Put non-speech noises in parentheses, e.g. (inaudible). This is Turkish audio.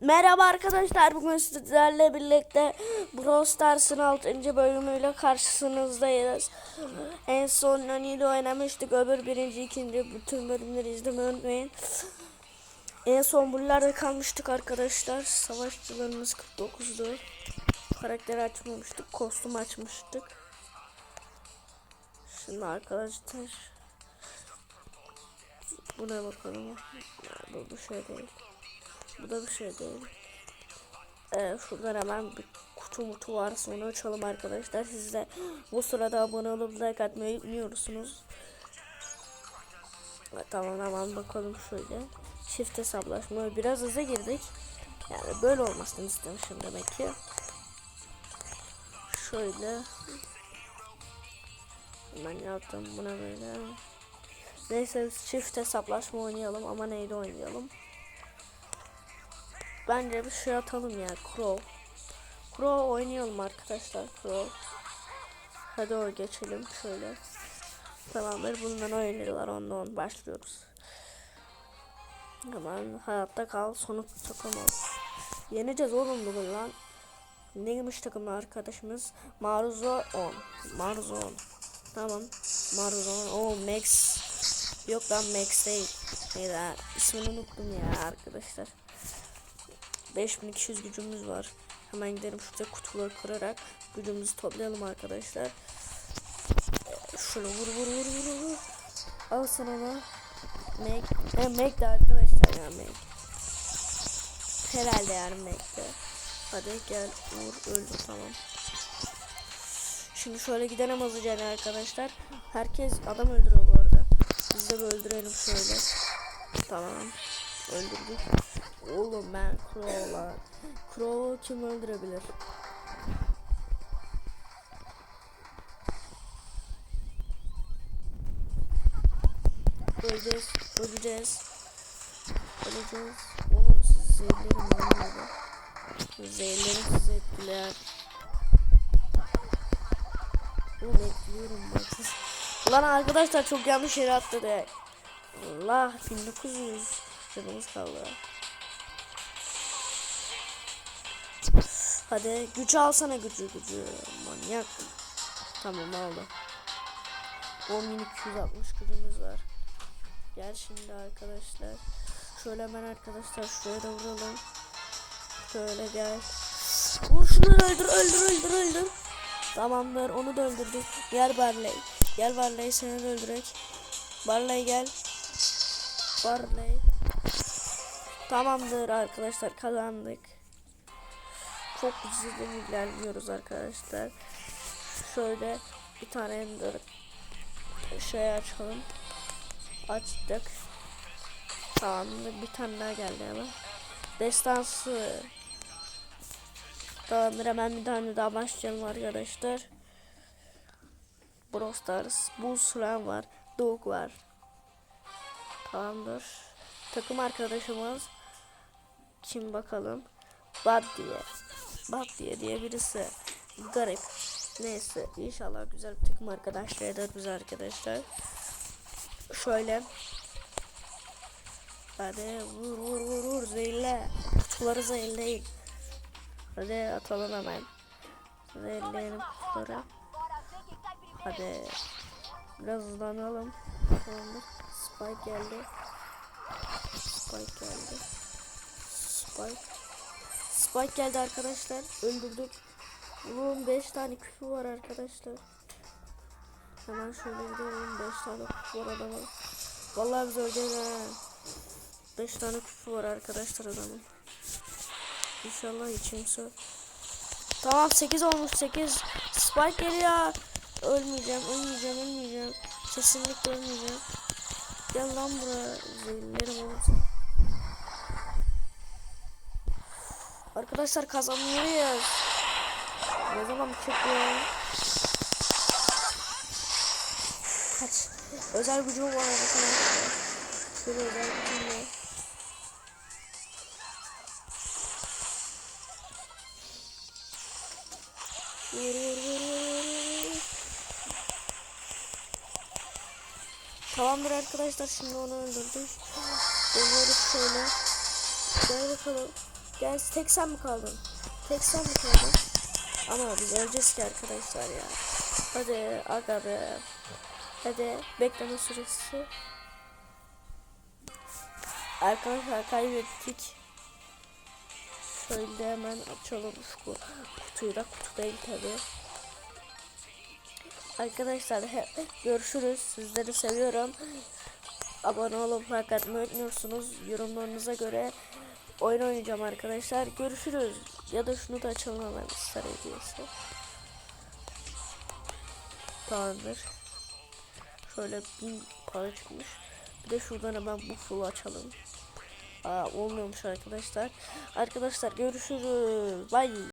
Merhaba arkadaşlar bugün sizlerle birlikte Brawl Stars'ın 6. bölümüyle karşınızdayız. En son Nani ile oynamıştık. Öbür birinci, ikinci bütün bölümleri izlemeyi unutmayın. En son buralarda kalmıştık arkadaşlar. Savaşçılarımız 49'du. Karakteri açmamıştık. Kostüm açmıştık. Şimdi arkadaşlar buna bakalım. Bu, bu şey değil. Bu da bir şey değil. Ee, şuradan hemen bir kutu mutu varsa onu açalım arkadaşlar. Siz de bu sırada abone olup like atmayı unutmuyorsunuz. Ha, Tamam hemen bakalım şöyle. Çift hesaplaşma. Biraz hızlı girdik. Yani böyle olmasını istemişim demek ki. Şöyle. Ben yaptım buna böyle. Neyse çift hesaplaşma oynayalım ama neydi oynayalım. Bence bir şey atalım ya Crow. Crow oynayalım arkadaşlar Crow. Hadi o geçelim şöyle. Tamamdır bundan oynarlar ondan on başlıyoruz. Hemen hayatta kal sonu tutamaz. Yeneceğiz oğlum bugün lan. Neymiş takım arkadaşımız? Maruzo 10. Maruzo 10. Tamam. Maruzo 10. Oo Max. Yok lan Max değil. Neydi ha? İsmini unuttum ya arkadaşlar. 5200 gücümüz var. Hemen gidelim şurada kutuları kırarak gücümüzü toplayalım arkadaşlar. Şöyle vur vur vur vur vur. Al sana onu. Meg. He Meg de arkadaşlar ya Meg. Herhalde yani Meg de. Hadi gel vur öldü tamam. Şimdi şöyle gidelim hızlıca yani arkadaşlar. Herkes adam öldürüyor bu arada. Biz de öldürelim şöyle. Tamam. Öldürdük. Oğlum ben Crow'la. Crow'u kim öldürebilir? Öleceğiz. Öleceğiz. Öleceğiz. Oğlum siz zehirlerim lan böyle. Zehirlerim sizi etkiler. Oğlum ekliyorum bak. (laughs) Lan arkadaşlar çok yanlış yere atladık. Allah 1900 canımız kaldı. Hadi güç alsana gücü gücü. Manyak. Tamam aldı. 10260 gücümüz var. Gel şimdi arkadaşlar. Şöyle hemen arkadaşlar şuraya da vuralım. Şöyle gel. Vur şunu öldür öldür öldür öldür. Tamamdır onu da öldürdük. Gel Barley. Gel Barley seni de öldürek. Barley gel. Barley. Tamamdır arkadaşlar kazandık. Çok hızlı ilerliyoruz arkadaşlar. Şöyle bir tane ender şey açalım. Açtık. Tamamdır bir tane daha geldi ama. Destansı. Tamamdır hemen bir tane daha başlayalım arkadaşlar. Brawl Stars, Buz var. Dog var. Tamamdır. Takım arkadaşımız kim bakalım? Bad diye. Bad diye diye birisi. Garip. Neyse inşallah güzel bir takım arkadaşlar ederiz arkadaşlar. Şöyle. Hadi vur vur vur vur zehirle. Kutuları zehirleyin. Hadi atalım hemen. Zehirleyelim kutuları. Hadi. Biraz hızlanalım. Spike geldi. Spike geldi. Spike. Spike geldi arkadaşlar. Öldürdük. Bunun 5 tane küpü var arkadaşlar. Hemen şöyle gidelim. 5 tane küpü var adamın. Vallahi biz öleceğiz ha. 5 tane küpü var arkadaşlar adamın. İnşallah içimse. Tamam 8 olmuş 8. Spike geliyor. Ölmeyeceğim, ölmeyeceğim, ölmeyeceğim. Kesinlikle ölmeyeceğim. Gel lan buraya. Zehirlerim olursa. Arkadaşlar kazanıyoruz. Ne zaman çıkıyor? Kaç? Özel gücüm var arkadaşlar. Özel gücüm var. Tamamdır arkadaşlar şimdi onu öldürdük. Dönüyoruz şöyle. Gel bakalım. Gel tek sen mi kaldın? Tek sen mi kaldın? Ama biz öleceğiz ki arkadaşlar ya. Hadi aga be. Hadi bekleme süresi. Arkadaşlar kaybettik. Şöyle hemen açalım şu kutuyu da kutu değil tabi. Arkadaşlar he, görüşürüz. Sizleri seviyorum. Abone olup like atmayı unutmuyorsunuz. Yorumlarınıza göre oyun oynayacağım arkadaşlar. Görüşürüz. Ya da şunu da açalım hemen star hediyesi. Tamamdır. Şöyle bin para çıkmış. Bir de şuradan hemen bu full açalım. Aa, olmuyormuş arkadaşlar. Arkadaşlar görüşürüz. Bye.